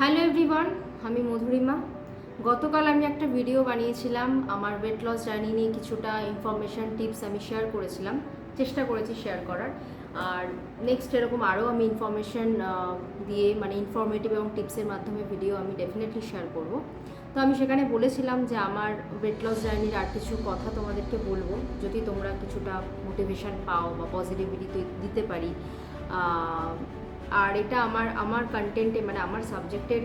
Hello everyone আমি মধুরিমা। গতকাল আমি একটা ভিডিও বানিয়েছিলাম। আমার ওয়েট লস জার্নি নিয়ে কিছুটা ইনফরমেশন টিপস আমি শেয়ার করেছিলাম। চেষ্টা করেছি শেয়ার করার। আর নেক্সট এরকম আরও আমি ইনফরমেশন দিয়ে মানে ইনফরমেটিভ এবং টিপসের মাধ্যমে ভিডিও আমি ডেফিনেটলি শেয়ার করব। তো আমি সেখানে বলেছিলাম যে আমার ওয়েট লস জার্নির আর কিছু কথা তোমাদেরকে বলব। যদি তোমরা কিছুটা মোটিভেশন পাও বা পজিটিভিটি দিতে পারি আর এটা আমার আমার কন্টেন্টে মানে আমার সাবজেক্টের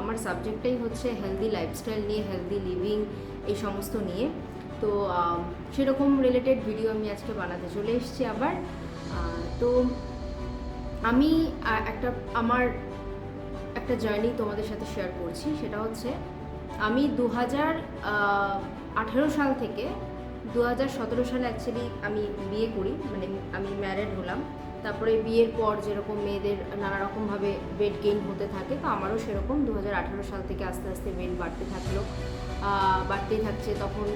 আমার সাবজেক্টটাই হচ্ছে হেলদি লাইফস্টাইল নিয়ে হেলদি লিভিং এই সমস্ত নিয়ে। তো সেরকম রিলেটেড ভিডিও আমি আজকে বানাতে চলে এসেছি আবার। তো আমি একটা, আমার একটা জার্নি তোমাদের সাথে শেয়ার করছি। সেটা হচ্ছে, আমি দু হাজার আঠেরো সাল থেকে দু হাজার সতেরো সালে অ্যাকচুয়ালি আমি বিয়ে করি মানে আমি ম্যারেড হলাম। তারপরে বিয়ের পর যেরকম মেয়েদের নানা রকমভাবে ওয়েট গেইন হতে থাকে, তো আমারও সেরকম দু হাজার আঠেরো সাল থেকে আস্তে আস্তে ওয়েট বাড়তে থাকল। বাড়তেই থাকছে তখন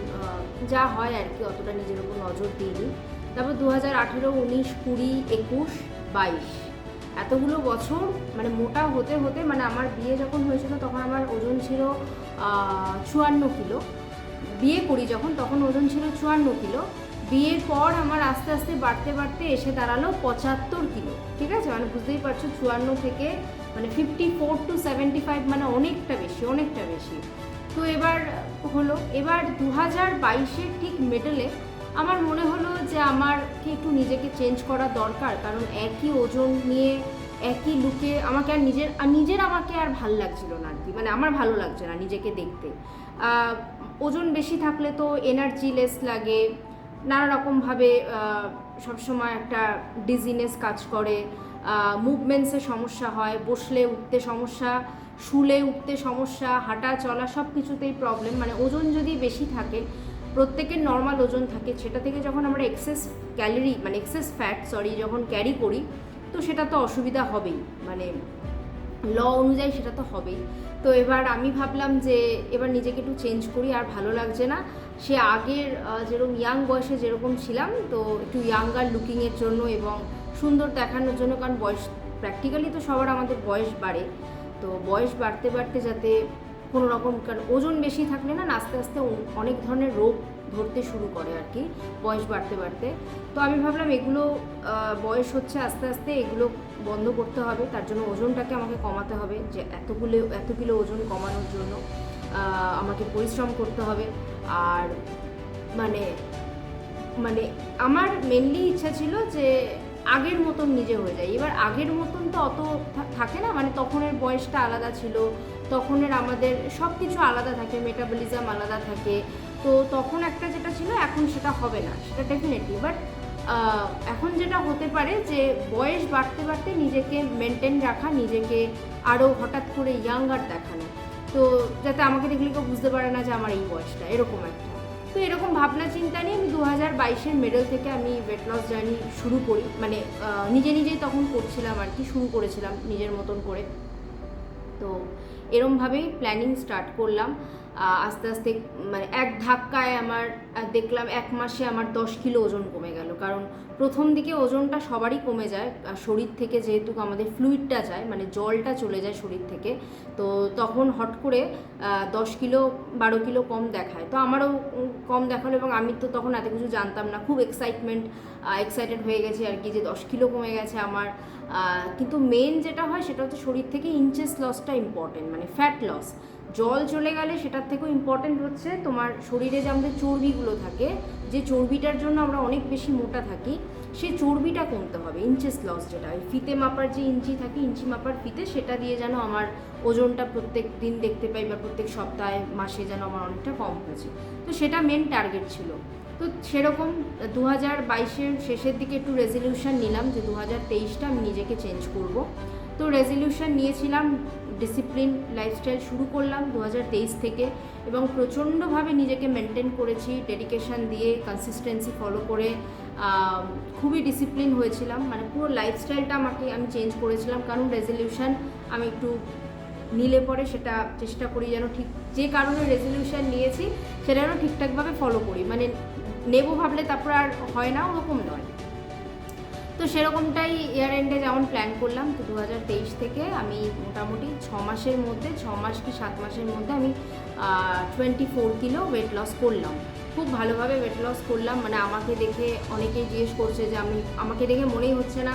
যা হয় আর কি, অতটা নিজের উপর নজর দিইনি। তারপর দু হাজার আঠেরো, উনিশ, কুড়ি, একুশ, বাইশ, এতগুলো বছর মানে মোটা হতে হতে মানে আমার বিয়ে যখন হয়েছিল তখন আমার ওজন ছিল চুয়ান্ন কিলো। বিয়ে করি যখন তখন ওজন ছিল চুয়ান্ন কিলো। বিয়ের পর আমার আস্তে আস্তে বাড়তে বাড়তে এসে দাঁড়াল পঁচাত্তর কিলো, ঠিক আছে? মানে বুঝতেই পারছ, চুয়ান্ন থেকে মানে fifty four to seventy five মানে অনেকটা বেশি অনেকটা বেশি। তো এবার হলো, এবার দু হাজার বাইশের ঠিক মেডেলে আমার মনে হলো যে আমারকে একটু নিজেকে চেঞ্জ করা দরকার, কারণ একই ওজন নিয়ে, একই লুকে আমাকে আর নিজের আর নিজের আমাকে আর ভালো লাগছিল না আর কি মানে আমার ভালো লাগছে না নিজেকে দেখতে। ওজন বেশি থাকলে তো এনার্জি লেস লাগে নানা রকমভাবে সবসময় একটা ডিজিনেস কাজ করে। মুভমেন্টসে সমস্যা হয়, বসলে উঠতে সমস্যা, শুলে উঠতে সমস্যা, হাঁটা, চলা সব কিছুতেই প্রবলেম মানে ওজন যদি বেশি থাকে, প্রত্যেকের নর্মাল ওজন থাকে, সেটা থেকে যখন আমরা এক্সেস ক্যালোরি মানে এক্সেস ফ্যাট সরি যখন ক্যারি করি, তো সেটা তো অসুবিধা হবেই। মানে ল অনুযায়ী সেটা তো হবেই। তো এবার আমি ভাবলাম যে এবার নিজেকে একটু চেঞ্জ করি, আর ভালো লাগছে না। সে আগের যেরকম ইয়াং বয়সে যেরকম ছিলাম, তো একটু ইয়াঙ্গার লুকিংয়ের জন্য এবং সুন্দর দেখানোর জন্য, কারণ বয়স প্র্যাকটিক্যালি তো সবার আমাদের বয়স বাড়ে। তো বয়স বাড়তে বাড়তে যাতে কোনো রকম কারণ ওজন বেশি থাকলে না, আস্তে আস্তে অনেক ধরনের রোগ ধরতে শুরু করে আর কি, বয়স বাড়তে বাড়তে। তো আমি ভাবলাম এগুলো বয়স হচ্ছে আস্তে আস্তে এগুলো বন্ধ করতে হবে, তার জন্য ওজনটাকে আমাকে কমাতে হবে, যে এতগুলো, এত কিলো ওজন কমানোর জন্য আমাকে পরিশ্রম করতে হবে। আর মানে মানে আমার মেনলি ইচ্ছা ছিল যে আগের মতন নিজে হয়ে যায় এবার আগের মতন তো অত থাকে না মানে তখনের বয়সটা আলাদা ছিল তখনের আমাদের সব কিছু আলাদা থাকে মেটাবলিজম আলাদা থাকে। তো তখন একটা যেটা ছিল, এখন সেটা হবে না, সেটা ডেফিনেটলি বাট এখন যেটা হতে পারে যে বয়স বাড়তে বাড়তে নিজেকে মেনটেন রাখা, নিজেকে আরও হঠাৎ করে ইয়াঙ্গার দেখানো। তো যাতে আমাকে দেখলে কেউ বুঝতে পারে না যে আমার এই বয়সটা, এরকম একটা। তো এরকম ভাবনা চিন্তা নিয়ে আমি দু হাজার বাইশের মেডেল থেকে আমি ওয়েট লস জার্নি শুরু করি মানে নিজে নিজেই তখন করছিলাম আর কি, শুরু করেছিলাম নিজের মতন করে। তো এরমভাবেই প্ল্যানিং স্টার্ট করলাম। আস্তে আস্তে মানে এক ধাক্কায় আমার দেখলাম এক মাসে আমার দশ কিলো ওজন কমে গেল। কারণ প্রথম দিকে ওজনটা সবারই কমে যায় শরীর থেকে যেহেতু আমাদের ফ্লুইডটা যায় মানে জলটা চলে যায় শরীর থেকে, তো তখন হট করে দশ কিলো, বারো কিলো কম দেখায়। তো আমারও কম দেখাল এবং আমি তো তখন এত কিছু জানতাম না, খুব এক্সাইটমেন্ট এক্সাইটেড হয়ে গেছে আর কি যে দশ কিলো কমে গেছে আমার। কিন্তু মেন যেটা হয় সেটা হচ্ছে শরীর থেকে ইঞ্চেস লসটা ইম্পর্টেন্ট মানে ফ্যাট লস জল চলে গেলে সেটার থেকেও ইম্পর্টেন্ট হচ্ছে তোমার শরীরে যে আমাদের চর্বিগুলো থাকে, যে চর্বিটার জন্য আমরা অনেক বেশি মোটা থাকি সেই চর্বিটা কমতে হবে ইঞ্চেস লস যেটা, ওই ফিতে মাপার যে ইঞ্চি থাকে, ইঞ্চি মাপার ফিতে, সেটা দিয়ে যেন আমার ওজনটা প্রত্যেক দিন দেখতে পাই বা প্রত্যেক সপ্তাহে, মাসে যেন আমার অনেকটা কম হয়েছে তো সেটা মেন টার্গেট ছিল। তো সেরকম দু হাজার বাইশের শেষের দিকে একটু রেজলিউশন নিলাম যে দু হাজার তেইশটা আমি নিজেকে চেঞ্জ করব। তো রেজলিউশন নিয়েছিলাম ডিসিপ্লিন লাইফস্টাইল শুরু করলাম দু হাজার তেইশ থেকে এবং প্রচণ্ডভাবে নিজেকে মেনটেন করেছি ডেডিকেশন দিয়ে কনসিস্টেন্সি ফলো করে খুবই ডিসিপ্লিন হয়েছিলাম। মানে পুরো লাইফস্টাইলটা আমাকে আমি চেঞ্জ করেছিলাম, কারণ রেজলিউশন আমি একটু নিলে পরে সেটা চেষ্টা করি যেন ঠিক যে কারণে রেজলিউশন নিয়েছি, সেটা যেন ঠিকঠাকভাবে ফলো করি। মানে নেব ভাবলে তারপর আর হয় না, ওরকম নয়। তো সেরকমটাই ইয়ার এন্ডে যেমন প্ল্যান করলাম, তো দু হাজার তেইশ থেকে আমি মোটামুটি ছ মাসের মধ্যে, ছ মাস কি সাত মাসের মধ্যে আমি twenty four kilo weight loss করলাম। খুব ভালোভাবে ওয়েট লস করলাম মানে আমাকে দেখে অনেকেই জিজ্ঞেস করছে যে আমি, আমাকে দেখে মনেই হচ্ছে না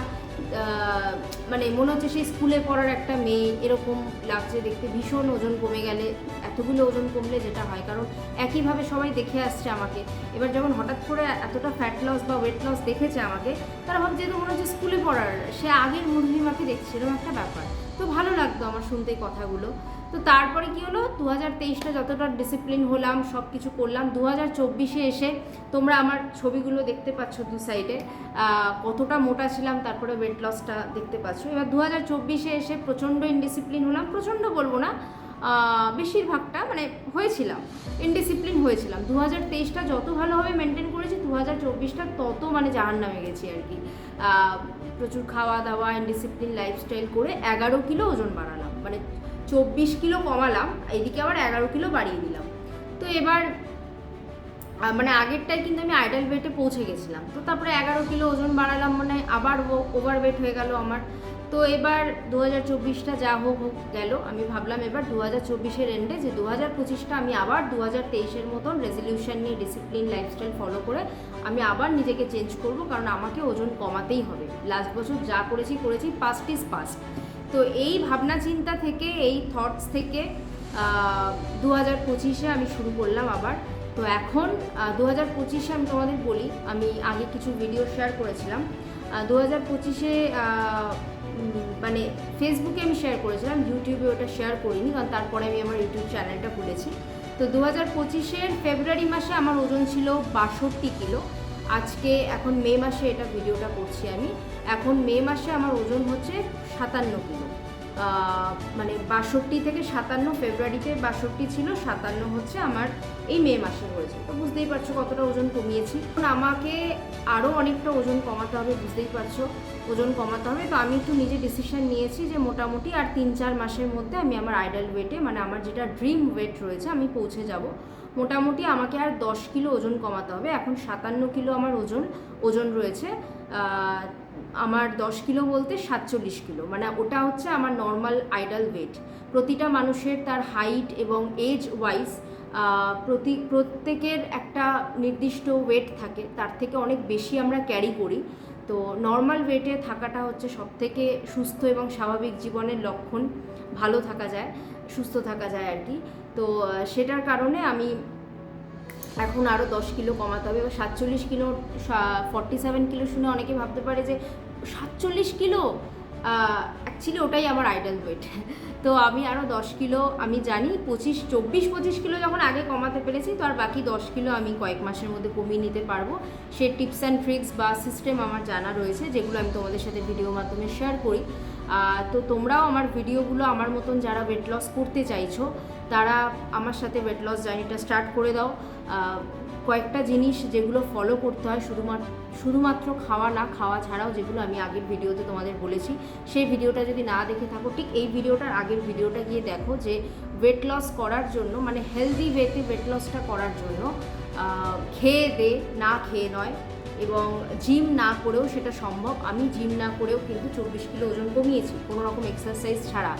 মানে মনে হচ্ছে সেই স্কুলে পড়ার একটা মেয়ে, এরকম লাগছে দেখতে। ভীষণ ওজন কমে গেলে, এতগুলো ওজন কমলে যেটা হয়। কারণ একইভাবে সবাই দেখে আসছে আমাকে। এবার যখন হঠাৎ করে এতটা ফ্যাট লস বা ওয়েট লস দেখেছে আমাকে, তারা ভাবছে যেহেতু মনে হচ্ছে স্কুলে পড়ার। সে আগের মধুরিমাকে দেখছে, এরকম একটা ব্যাপার। তো ভালো লাগতো আমার শুনতে কথাগুলো। তো তারপরে কি হলো? দু হাজার তেইশটা যতটা ডিসিপ্লিন হলাম সব কিছু করলাম। দু হাজার চব্বিশে এসে তোমরা আমার ছবিগুলো দেখতে পাচ্ছ দু সাইডে কতটা মোটা ছিলাম, তারপরে ওয়েট লসটা দেখতে পাচ্ছ। এবার দু হাজার চব্বিশে এসে প্রচণ্ড ইনডিসিপ্লিন হলাম। প্রচণ্ড বলব না বেশিরভাগটা মানে হয়েছিলাম ইনডিসিপ্লিন হয়েছিলাম। দু হাজার তেইশটা যত ভালোভাবে মেনটেন করেছি দু হাজার চব্বিশটা তত মানে জাহান নামে গেছি আর কি। প্রচুর খাওয়া দাওয়া ইনডিসিপ্লিন লাইফস্টাইল করে এগারো কিলো ওজন বাড়ালাম। মানে চব্বিশ কিলো কমালাম, এদিকে আবার এগারো কিলো বাড়িয়ে দিলাম। তো এবার মানে আগেরটায় কিন্তু আমি আইডাল ওয়েটে পৌঁছে গেছিলাম। তো তারপরে এগারো কিলো ওজন বাড়ালাম মানে আবার ওভার ওয়েট হয়ে গেল আমার। তো এবার দু হাজার চব্বিশটা যা হোক হোক গেল। আমি ভাবলাম এবার দু হাজার চব্বিশের এন্ডে যে দু হাজার পঁচিশটা আমি আবার দু হাজার তেইশের মতন রেজলিউশন নিয়ে ডিসিপ্লিন লাইফস্টাইল ফলো করে আমি আবার নিজেকে চেঞ্জ করব, কারণ আমাকে ওজন কমাতেই হবে। লাস্ট বছর যা করেছি করেছি পাস্ট ইজ পাস্ট তো এই ভাবনা চিন্তা থেকে, এই থটস থেকে দু হাজার পঁচিশে আমি শুরু করলাম আবার। তো এখন দু হাজার পঁচিশে আমি তোমাদের বলি, আমি আগে কিছু ভিডিও শেয়ার করেছিলাম। দু হাজার পঁচিশে মানে ফেসবুকে আমি শেয়ার করেছিলাম ইউটিউবে ওটা শেয়ার করিনি, কারণ তারপরে আমি আমার ইউটিউব চ্যানেলটা খুলেছি। তো দু হাজার পঁচিশের ফেব্রুয়ারি মাসে আমার ওজন ছিল বাষট্টি কিলো। আজকে এখন মে মাসে এটা ভিডিওটা করছি আমি। এখন মে মাসে আমার ওজন হচ্ছে সাতান্ন কিলো। মানে বাষট্টি থেকে সাতান্ন, ফেব্রুয়ারিতে বাষট্টি ছিল, সাতান্ন হচ্ছে আমার এই মে মাসে হয়েছে। তো বুঝতেই পারছ কতটা ওজন কমিয়েছি। আমাকে আরও অনেকটা ওজন কমাতে হবে, বুঝতেই পারছ? ওজন কমাতে হবে। তো আমি একটু নিজে ডিসিশন নিয়েছি যে মোটামুটি আর তিন চার মাসের মধ্যে আমি আমার আইডাল ওয়েটে মানে আমার যেটা ড্রিম ওয়েট রয়েছে, আমি পৌঁছে যাব। মোটামুটি আমাকে আর দশ কিলো ওজন কমাতে হবে। এখন সাতান্ন কিলো আমার ওজন ওজন রয়েছে। আমার দশ কিলো বলতে সাতচল্লিশ কিলো। মানে ওটা হচ্ছে আমার নর্মাল আইডাল ওয়েট প্রতিটা মানুষের তার হাইট এবং এজ ওয়াইজ প্রতি, প্রত্যেকের একটা নির্দিষ্ট ওয়েট থাকে। তার থেকে অনেক বেশি আমরা ক্যারি করি। তো নর্মাল ওয়েটে থাকাটা হচ্ছে সব থেকে সুস্থ এবং স্বাভাবিক জীবনের লক্ষণ। ভালো থাকা যায়, সুস্থ থাকা যায় আর কি। তো সেটার কারণে আমি এখন আরও দশ কিলো কমাতে হবে। সাতচল্লিশ কিলো ফর্টি সেভেন কিলো শুনে অনেকে ভাবতে পারে যে, সাতচল্লিশ কিলো? অ্যাকচুয়ালি ওটাই আমার আইডল ওয়েট তো আমি আরও দশ কিলো, আমি জানি পঁচিশ, চব্বিশ, পঁচিশ কিলো যখন আগে কমাতে পেরেছি, তো আর বাকি দশ কিলো আমি কয়েক মাসের মধ্যে কমিয়ে নিতে পারব। সে টিপস অ্যান্ড ট্রিক্স বা সিস্টেম আমার জানা রয়েছে, যেগুলো আমি তোমাদের সাথে ভিডিওর মাধ্যমে শেয়ার করি। তো তোমরাও আমার ভিডিওগুলো আমার মতন যারা ওয়েট লস করতে চাইছো তারা আমার সাথে ওয়েট লস জার্নিটা স্টার্ট করে দাও। কয়েকটা জিনিস যেগুলো ফলো করতে হয় শুধুমাত্র শুধুমাত্র খাওয়া না, খাওয়া ছাড়াও যেগুলো আমি আগের ভিডিওতে তোমাদের বলেছি, সেই ভিডিওটা যদি না দেখে থাকো, ঠিক এই ভিডিওটার আগের ভিডিওটা গিয়ে দেখো যে ওয়েট লস করার জন্য মানে হেলদি ওয়েতে ওয়েট লসটা করার জন্য খেয়ে দে, না খেয়ে নয়, এবং জিম না করেও সেটা সম্ভব। আমি জিম না করেও কিন্তু চব্বিশ কিলো ওজন কমিয়েছি, কোনো রকম এক্সারসাইজ ছাড়া।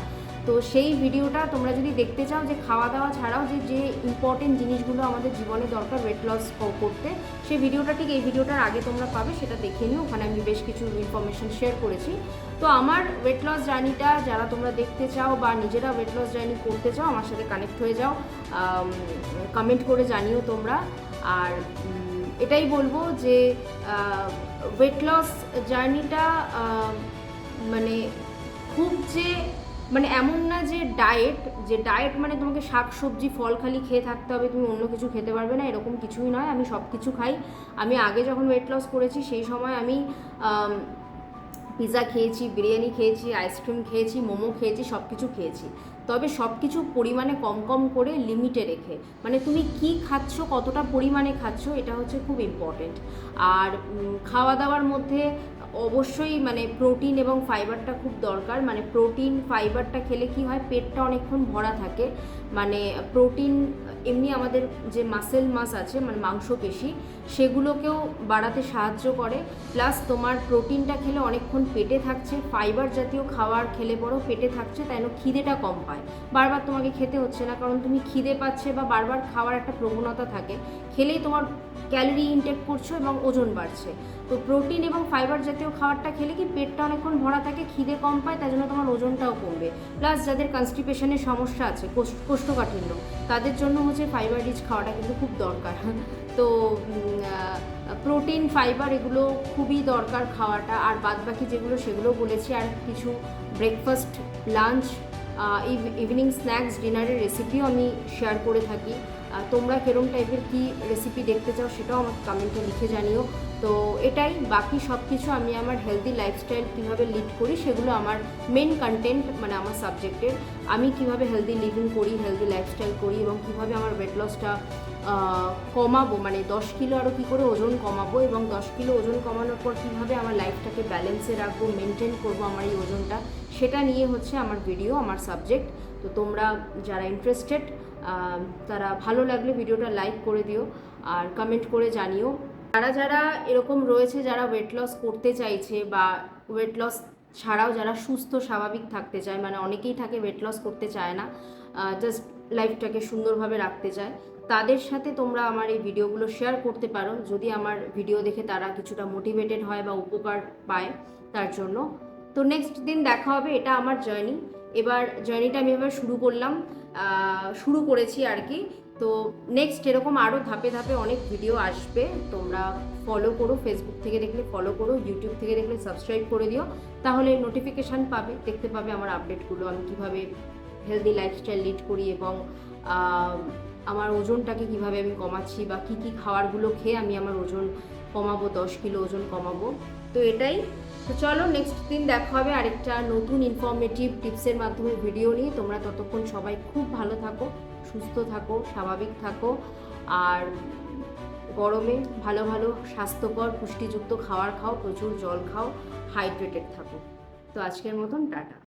তো সেই ভিডিওটা তোমরা যদি দেখতে চাও যে খাওয়া দাওয়া ছাড়াও যে যে ইম্পর্টেন্ট জিনিসগুলো আমাদের জীবনে দরকার ওয়েট লস করতে, সেই ভিডিওটা ঠিক এই ভিডিওটার আগে তোমরা পাবে, সেটা দেখে নিও। ওখানে আমি বেশ কিছু ইনফরমেশন শেয়ার করেছি। তো আমার ওয়েট লস জার্নিটা যারা তোমরা দেখতে চাও বা নিজেরা ওয়েট লস জার্নি করতে চাও, আমার সাথে কানেক্ট হয়ে যাও। কমেন্ট করে জানিও তোমরা। আর এটাই বলব যে ওয়েট লস জার্নিটা মানে খুব যে মানে এমন না যে ডায়েট যে ডায়েট মানে তোমাকে শাক, সবজি, ফল খালি খেয়ে থাকতে হবে, তুমি অন্য কিছু খেতে পারবে না, এরকম কিছুই নয়, আমি সব কিছু খাই। আমি আগে যখন ওয়েট লস করেছি, সেই সময় আমি পিৎজা খেয়েছি, বিরিয়ানি খেয়েছি আইসক্রিম খেয়েছি, মোমো খেয়েছি সব কিছু খেয়েছি। তবে সব কিছু পরিমাণে কম কম করে লিমিটে রেখে। মানে তুমি কি খাচ্ছ, কতটা পরিমাণে খাচ্ছ, এটা হচ্ছে খুব ইম্পর্টেন্ট আর খাওয়া দাওয়ার মধ্যে অবশ্যই মানে প্রোটিন এবং ফাইবারটা খুব দরকার। মানে প্রোটিন ফাইবারটা খেলে কি হয়? পেটটা অনেকক্ষণ ভরা থাকে। মানে প্রোটিন এমনি আমাদের যে মাসেল মাস আছে মানে মাংসপেশি, সেগুলোকেও বাড়াতে সাহায্য করে। প্লাস তোমার প্রোটিনটা খেলে অনেকক্ষণ পেটে থাকছে ফাইবার জাতীয় খাবার খেলে পরেও পেটে থাকছে, তাই খিদেটা কম পায়। বারবার তোমাকে খেতে হচ্ছে না, কারণ তুমি খিদে পাচ্ছে বা বারবার খাওয়ার একটা প্রবণতা থাকে। খেলেই তোমার ক্যালোরি ইনটেক করছ এবং ওজন বাড়ছে। তো প্রোটিন এবং ফাইবার জাতীয় খাবারটা খেলে কি পেটটা অনেকক্ষণ ভরা থাকে, খিদে কম পায়, তাই জন্য তোমার ওজনটাও কমবে। প্লাস যাদের কনস্টিপেশনের সমস্যা আছে কোষ্ঠ- কোষ্ঠকাঠিন্য তাদের জন্য হচ্ছে ফাইবার রিচ খাওয়াটা কিন্তু খুব দরকার। তো প্রোটিন ফাইবার এগুলো খুবই দরকার খাওয়াটা। আর বাদ বাকি যেগুলো সেগুলো বলেছি, আর কিছু ব্রেকফাস্ট লাঞ্চ ইভিনিং স্ন্যাক্স ডিনারের রেসিপিও আমি শেয়ার করে থাকি। তোমরা কেরম টাইপের কি রেসিপি দেখতে চাও সেটাও আমাকে কমেন্টে লিখে জানিও। তো এটাই, বাকি সব কিছু আমি আমার হেলদি লাইফস্টাইল কীভাবে লিড করি সেগুলো আমার মেন কন্টেন্ট মানে আমার সাবজেক্টের আমি কীভাবে হেলদি লিভিং করি হেলদি লাইফস্টাইল করি এবং কীভাবে আমার ওয়েট লসটা কমাবো মানে দশ কিলো আরও কী করে ওজন কমাবো এবং দশ কিলো ওজন কমানোর পর কীভাবে আমার লাইফটাকে ব্যালেন্সে রাখব মেনটেন করব আমার এই ওজনটা, সেটা নিয়ে হচ্ছে আমার ভিডিও আমার সাবজেক্ট তো তোমরা যারা ইন্টারেস্টেড তারা ভালো লাগলে ভিডিওটা লাইক করে দিও আর কমেন্ট করে জানিও। যারা যারা এরকম রয়েছে, যারা ওয়েট লস করতে চাইছে বা ওয়েট লস ছাড়াও যারা সুস্থ, স্বাভাবিক থাকতে চায় মানে অনেকেই থাকে ওয়েট লস করতে চায় না জাস্ট লাইফটাকে সুন্দরভাবে রাখতে চায়, তাদের সাথে তোমরা আমার এই ভিডিওগুলো শেয়ার করতে পারো। যদি আমার ভিডিও দেখে তারা কিছুটা মোটিভেটেড হয় বা উপকার পায় তার জন্য। তো নেক্সট দিন দেখা হবে, এটা আমার জার্নি এবার জার্নিটা আমি এবার শুরু করলাম শুরু করেছি আর কি। তো নেক্সট এরকম আরও ধাপে ধাপে অনেক ভিডিও আসবে, তোমরা ফলো করো ফেসবুক থেকে দেখলে ফলো করো ইউটিউব থেকে দেখলে সাবস্ক্রাইব করে দিও। তাহলে নোটিফিকেশান পাবে, দেখতে পাবে আমার আপডেটগুলো আমি কীভাবে হেলদি লাইফস্টাইল লিড করি এবং আমার ওজনটাকে কীভাবে আমি কমাচ্ছি বা কী কী খাবারগুলো খেয়ে আমি আমার ওজন কমাবো, দশ কিলো ওজন কমাবো। তো এটাই। তো চলো নেক্সট দিন দেখা হবে আরেকটা নতুন ইনফরমেটিভ টিপসের মাধ্যমে ভিডিও নিয়ে। তোমরা ততক্ষণ সবাই খুব ভালো থাকো, সুস্থ থাকো, স্বাভাবিক থাকো। আর গরমে ভালো ভালো স্বাস্থ্যকর, পুষ্টিযুক্ত খাবার খাও, প্রচুর জল খাও হাইড্রেটেড থাকো। তো আজকের মতন, টাটা।